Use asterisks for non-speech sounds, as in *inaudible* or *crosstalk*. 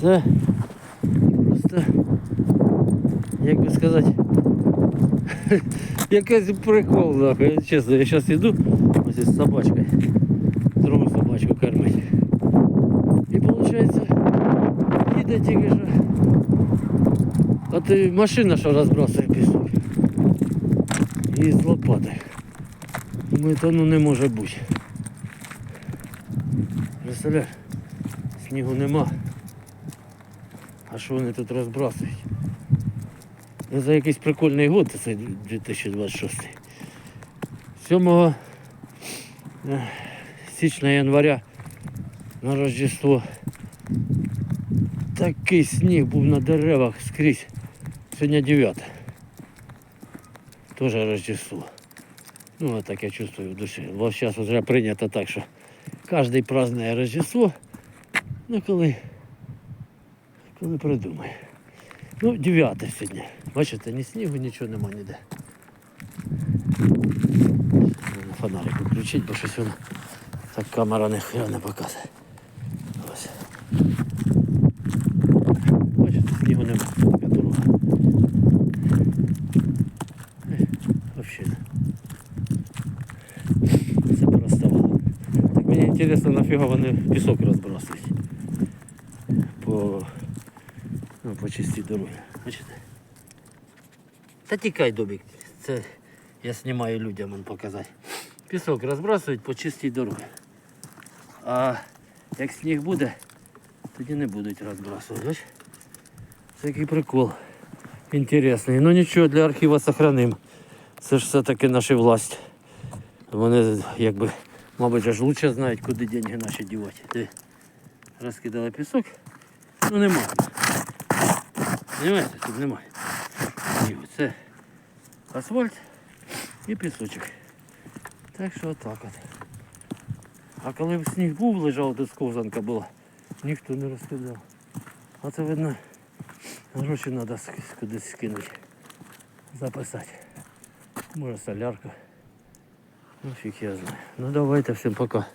Це просто, як би сказати, *laughs* якийсь прикол, нахуй. Чесно, я зараз йду ось із собачкою. Другу собачку кормить. І виходить, їде тільки що. А ти машина, що розбрасує пісок. І з лопати. Думаю, то ну не може бути. Представляєш, снігу нема. А що вони тут розбрасують? Ну, за якийсь прикольний год це 2026. 7 е, січня января на Рождество. Такий сніг був на деревах скрізь. Сьогодні 9. Тоже Рождество. Ну, а так я чувствую в душі. Бо зараз вже прийнято так, що кожен празднує Рождество. Ну коли, коли придумає. Ну, 9 сьогодні. Бачите, ні снігу, нічого нема ніде. Фонарик включити, бо щось воно так камера ніхера не показує. Ось. Бачите, снігу нема. Така дорога. Вообще. Це переставало. Так мені інтересно, нафіга вони пісок розбрасують. Ну, по чистій дорогі. Бачите? Та тікай, Добік. Це я знімаю людям он показати. Пісок розбрасують по чистій дорозі. А як сніг буде, тоді не будуть розбрасувати. Це який прикол. Інтересний. Ну нічого, для архіва сохраним. Це ж все-таки наша власть. Вони якби, мабуть, аж лучше знають, куди деньги наші дівати. Розкидали пісок. Ну нема. Понимаєте, тут немає. Це асфальт і пісочок. Так що отак от. А коли б сніг був, лежав, тут сковзанка була, ніхто не розкидав. А це видно, гроші треба кудись скинути. Записати. Може солярка. Ну фіг я знаю. Ну давайте всім пока.